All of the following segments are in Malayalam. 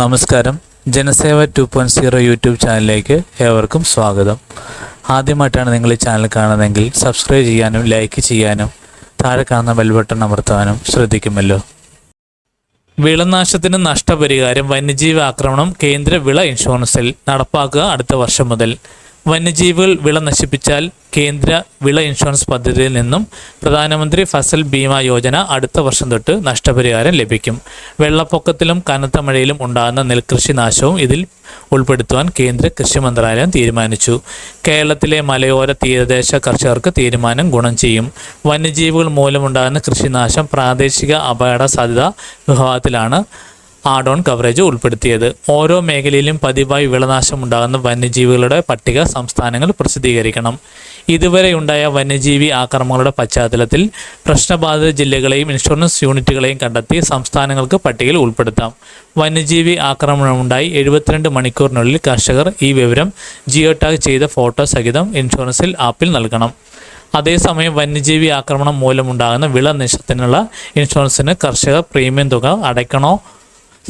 നമസ്കാരം. Janaseva two point zero YouTube ചാനലിലേക്ക് ഏവർക്കും സ്വാഗതം. ആദ്യമായിട്ടാണ് നിങ്ങൾ ഈ ചാനൽ കാണുന്നതെങ്കിൽ സബ്സ്ക്രൈബ് ചെയ്യാനും ലൈക്ക് ചെയ്യാനും താഴെ കാണുന്ന ബെൽ ബട്ടൺ അമർത്താനും ശ്രദ്ധിക്കുമല്ലോ. വിളനാശത്തിന് നഷ്ടപരിഹാരം വന്യജീവി ആക്രമണം കേന്ദ്ര വിള ഇൻഷുറൻസിൽ നടപ്പാക്കുക അടുത്ത വർഷം മുതൽ. വന്യജീവികൾ വിള നശിപ്പിച്ചാൽ കേന്ദ്ര വിള ഇൻഷുറൻസ് പദ്ധതിയിൽ നിന്നും പ്രധാനമന്ത്രി ഫസൽ ബീമ യോജന അടുത്ത വർഷം തൊട്ട് നഷ്ടപരിഹാരം ലഭിക്കും. വെള്ളപ്പൊക്കത്തിലും കനത്ത മഴയിലും ഉണ്ടാകുന്ന നെൽകൃഷി നാശവും ഇതിൽ ഉൾപ്പെടുത്തുവാൻ കേന്ദ്ര കൃഷി മന്ത്രാലയം തീരുമാനിച്ചു. കേരളത്തിലെ മലയോര തീരദേശ കർഷകർക്ക് തീരുമാനം ഗുണം ചെയ്യും. വന്യജീവികൾ മൂലമുണ്ടാകുന്ന കൃഷിനാശം പ്രാദേശിക അപകട സാധ്യത വിഭാഗത്തിലാണ് ആഡ് ഓൺ കവറേജ് ഉൾപ്പെടുത്തിയത്. ഓരോ മേഖലയിലും പതിവായി വിളനാശം ഉണ്ടാകുന്ന വന്യജീവികളുടെ പട്ടിക സംസ്ഥാനങ്ങൾ പ്രസിദ്ധീകരിക്കണം. ഇതുവരെ ഉണ്ടായ വന്യജീവി ആക്രമണങ്ങളുടെ പശ്ചാത്തലത്തിൽ പ്രശ്നബാധിത ജില്ലകളെയും ഇൻഷുറൻസ് യൂണിറ്റുകളെയും കണ്ടെത്തി സംസ്ഥാനങ്ങൾക്ക് പട്ടികയിൽ ഉൾപ്പെടുത്താം. വന്യജീവി ആക്രമണമുണ്ടായി എഴുപത്തിരണ്ട് മണിക്കൂറിനുള്ളിൽ കർഷകർ ഈ വിവരം ജിയോ ടാഗ് ചെയ്ത ഫോട്ടോ സഹിതം ഇൻഷുറൻസിൽ ആപ്പിൽ നൽകണം. അതേസമയം വന്യജീവി ആക്രമണം മൂലമുണ്ടാകുന്ന വിള നഷ്ടത്തിനുള്ള ഇൻഷുറൻസിന് കർഷകർ പ്രീമിയം തുക അടയ്ക്കണോ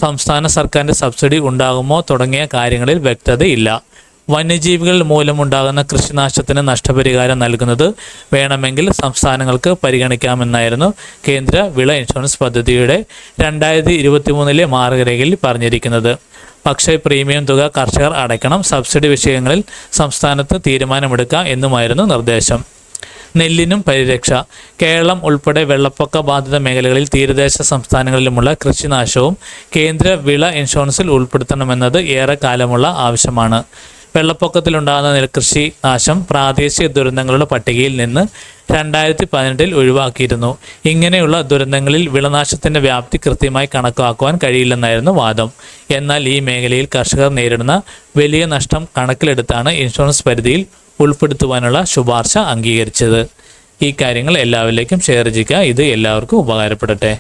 സംസ്ഥാന സർക്കാരിന്റെ സബ്സിഡി ഉണ്ടാകുമോ തുടങ്ങിയ കാര്യങ്ങളിൽ വ്യക്തതയില്ല. വന്യജീവികൾ മൂലമുണ്ടാകുന്ന കൃഷിനാശത്തിന് നഷ്ടപരിഹാരം നൽകുന്നത് വേണമെങ്കിൽ സംസ്ഥാനങ്ങൾക്ക് പരിഗണിക്കാമെന്നായിരുന്നു കേന്ദ്ര വിള ഇൻഷുറൻസ് പദ്ധതിയുടെ രണ്ടായിരത്തി ഇരുപത്തി മൂന്നിലെ മാർഗരേഖയിൽ പറഞ്ഞിരിക്കുന്നത്. പക്ഷേ പ്രീമിയം തുക കർഷകർ അടയ്ക്കണം സബ്സിഡി വിഷയങ്ങളിൽ സംസ്ഥാനത്ത് തീരുമാനമെടുക്കാം എന്നുമായിരുന്നു നിർദ്ദേശം. നെല്ലിനും പരിരക്ഷ. കേരളം ഉൾപ്പെടെ വെള്ളപ്പൊക്ക ബാധിത മേഖലകളിൽ തീരദേശ സംസ്ഥാനങ്ങളിലുമുള്ള കൃഷിനാശവും കേന്ദ്ര വിള ഇൻഷുറൻസിൽ ഉൾപ്പെടുത്തണമെന്നത് ഏറെക്കാലമുള്ള ആവശ്യമാണ്. വെള്ളപ്പൊക്കത്തിലുണ്ടാകുന്ന നെൽകൃഷി നാശം പ്രാദേശിക ദുരന്തങ്ങളുടെ പട്ടികയിൽ നിന്ന് രണ്ടായിരത്തി പതിനെട്ടിൽ ഒഴിവാക്കിയിരുന്നു. ഇങ്ങനെയുള്ള ദുരന്തങ്ങളിൽ വിളനാശത്തിന്റെ വ്യാപ്തി കൃത്യമായി കണക്കാക്കുവാൻ കഴിയില്ലെന്നായിരുന്നു വാദം. എന്നാൽ ഈ മേഖലയിൽ കർഷകർ നേരിടുന്ന വലിയ നഷ്ടം കണക്കിലെടുത്താണ് ഇൻഷുറൻസ് പരിധിയിൽ ഉൾപ്പെടുത്തുവാനുള്ള ശുപാർശ അംഗീകരിച്ചത്. ഈ കാര്യങ്ങൾ എല്ലാവരിലേക്കും ഷെയർ ചെയ്യുക. ഇത് എല്ലാവർക്കും ഉപകാരപ്പെടട്ടെ.